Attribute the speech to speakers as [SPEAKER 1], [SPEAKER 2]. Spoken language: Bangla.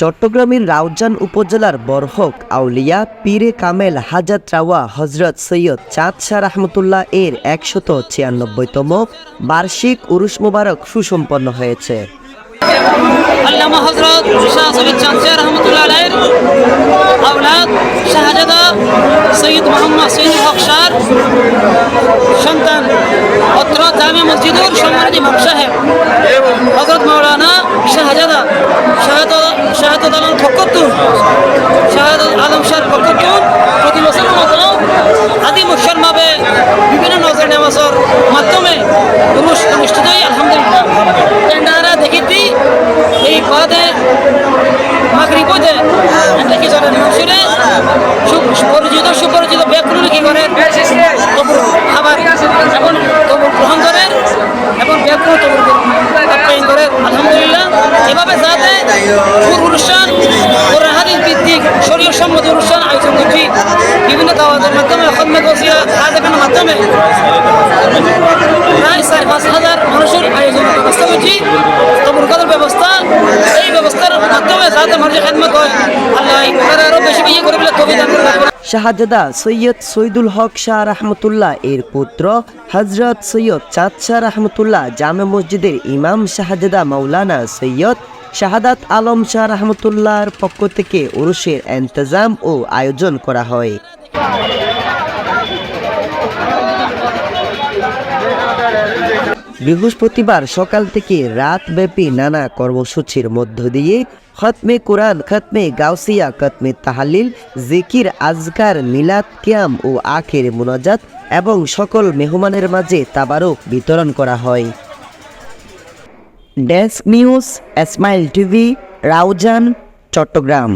[SPEAKER 1] চট্টগ্রামের রাউজান উপজেলার বরহক আউলিয়া, পীরে কামেল, হাজাত রাওয়া, হজরত সৈয়দ চাঁদ শাহ রহমতুল্লাহ এর একশত ছিয়ানব্বইতম বার্ষিক উরুস মুবারক সুসম্পন্ন হয়েছে।
[SPEAKER 2] সন্তান অত্র জামে মসজিদুর সম্মানিত সুপরিচিত সুপরিচিত ব্যক্তিগুলো কি তবুর খাবার এবং তবুর গ্রহণ করেন এবং ব্যক্তিগুলো তবুর আপ্যায়ন করে। আলহামদুলিল্লাহ, এভাবে যাতে অনুষ্ঠান কোরআন হাদিস ভিত্তিক শরীয় সম্মত অনুষ্ঠান আয়োজন করছি। বিভিন্ন দাওয়াতের মাধ্যমে খন্মে গছিয়া খাওয়া মাধ্যমে প্রায় চার পাঁচ হাজার মানুষের আয়োজনের ব্যবস্থা করছি। তবুর ব্যবস্থা, এই ব্যবস্থার মাধ্যমে যাতে মানুষের খেদমত হয়। আল্লাহ
[SPEAKER 1] শাহজাদা সৈয়দ সৈদুল হক শাহ রহমতুল্লাহ এর পুত্র হজরত সৈয়দ চাঁদ শাহ রহমতুল্লাহ জামে মসজিদের ইমাম শাহজাদা মৌলানা সৈয়দ শাহাদাত আলম শাহ রহমতুল্লাহর পক্ষ থেকে ওরুষের এন্তজাম ও আয়োজন করা হয়। বৃহস্পতিবার সকাল থেকে রাতব্যাপী নানা কর্মসূচির মধ্য দিয়ে খতমে কোরআন, খতমে গাউসিয়া, খতমে তাহালিল, জিকির, আজকার, মিলাদ, কিয়াম ও আখের মুনাজাত এবং সকল মেহমানের মাঝে তাবারক বিতরণ করা হয়। Desk news Smile TV, Raozan, Chittagong.